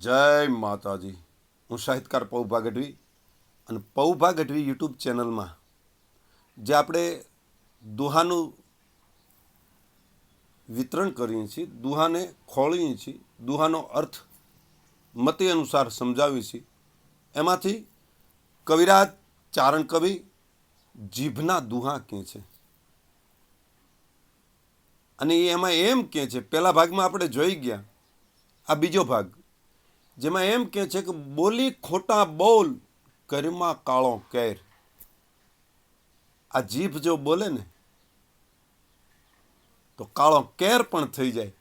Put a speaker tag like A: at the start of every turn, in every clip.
A: જય માતાજી. હું સાહિત્યકાર પૌભા ગઢવી અને પૌભા ગઢવી યુટ્યુબ ચેનલમાં જે આપણે દુહાનું વિતરણ કરીએ છીએ, દુહાને ખોળીએ છીએ, દુહાનો અર્થ મતે અનુસાર સમજાવીએ છીએ. એમાંથી કવિરાજ ચારણ કવિ જીભના દુહા કહે છે. અને એમાં એમ કહે છે, પહેલા ભાગમાં આપણે જોઈ ગયા, આ બીજો ભાગ જેમાં એમ કહે છે કે બોલી ખોટા બોલ કરમા કાળો કેર. આ જીભ જો બોલે ને, તો કાળો કેર પણ થઈ જાય.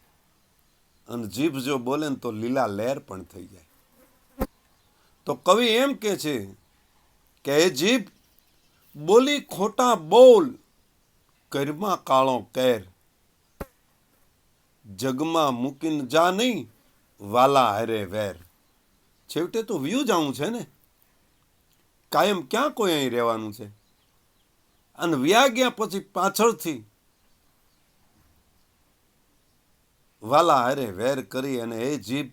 A: અને જીભ જો બોલે ને, તો લીલા લહેર પણ થઈ જાય. તો કવિ એમ કે છે કે એ જીભ, બોલી ખોટા બોલ કરમા કાળો કેર. જગમાં મૂકીને જા નહીં, વાલા હરે વેર. છેવટે તો વ્યૂ જવું છે ને? કાયમ ક્યાં કોઈ અહીં રહેવાનું છે? અને વ્યા ગયા પછી પાછળથી વાલા હરે વેર કરી અને એ જીભ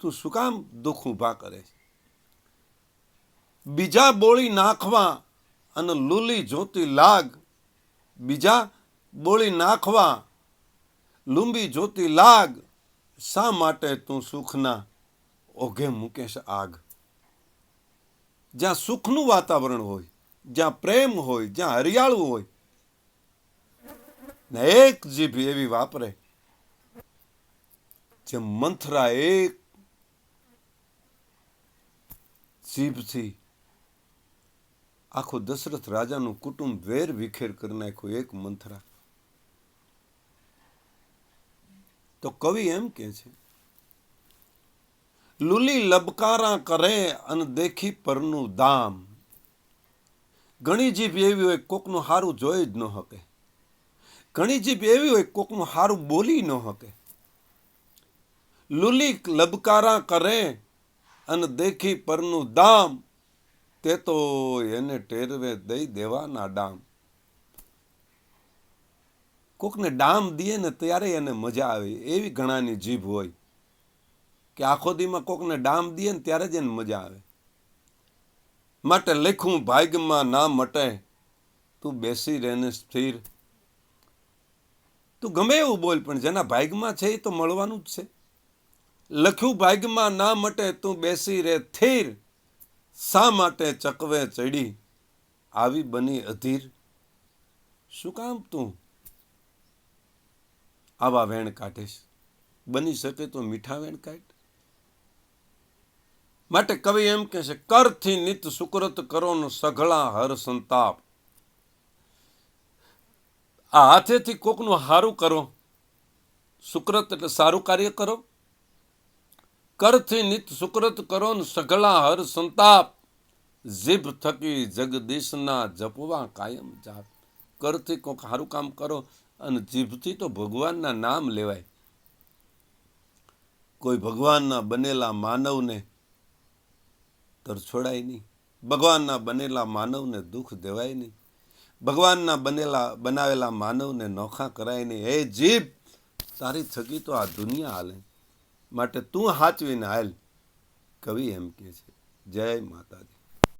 A: તું શું કામ દુઃખ ઊભા કરે છે? બીજા બોળી નાખવા અને લૂલી જોતી લાગ બીજા બોળી નાખવા લુંબી જોતી લાગ શા માટે તું સુખના ઓઘે મૂકેશ આગ. જ્યાં સુખનું વાતાવરણ હોય, જ્યાં પ્રેમ હોય, જ્યાં હરિયાળું હોય, ને એક જીભ એવી વાપરે, જે મંથરા એક જીભથી આખું દશરથ રાજાનું કુટુંબ વેર વિખેર કરી નાખ્યું, એક મંથરા. તો કવિ એમ કે છે લુલી લબકારા કરે અને દેખી પરનું દામ. ઘણી જીભ એવી હોય કોકનું હારું જોઈ જ ન શકે ઘણી જીભ એવી હોય કોકનું હારું બોલી ન શકે લુલી લબકારા કરે અને દેખી પરનું દામ, તે તો એને ટેરવે દઈ દેવાના ડામ. કોકને ડામ દે ને ત્યારે એને મજા આવે, એવી ઘણાની જીભ હોય. કે આખો દીમાં કોકને ડામ દે ને ત્યારે જ એને મજા આવે. માટે લખું, ભાગ્યમાં ના મટે, તું બેસી રહેને સ્થિર. તું ગમે એવું બોલ, પણ જેના ભાગ્યમાં છે એ તો મળવાનું જ છે. લખ્યું, ભાગ્યમાં ના મટે, તું બેસી રે થીર શા માટે ચકવે ચડી? આવી બની અધીર. શું કામ તું? આવા વેણ કાઢીશ. બની શકે તો મીઠા વેણ કાઢ. માટે કવિ એમ કે છે, કરથી નિત સુકૃત કરો ને સઘળા હર સંતાપ. આ હાથેથી કોકનું સારું કરો, સુકૃત એટલે સારું કાર્ય કરો. કરથી નિત સુકૃત કરો સઘળા હર સંતાપ, જીભ થકી જગદીશના જપવા કાયમ જાપ. કરથી કોક સારું કામ કરો અને જીભથી તો ભગવાનના નામ લેવાય. કોઈ ભગવાનના બનેલા માનવને તરછોડાય નહીં. ભગવાનના બનેલા માનવને દુઃખ દેવાય નહીં. ભગવાનના બનેલા, બનાવેલા માનવને નોખા કરાય નહીં. હે જીભ, તારી થકી તો આ દુનિયા હાલે. માટે તું હાચવીને હાલ. કવિ એમ કે છે, જય માતાજી.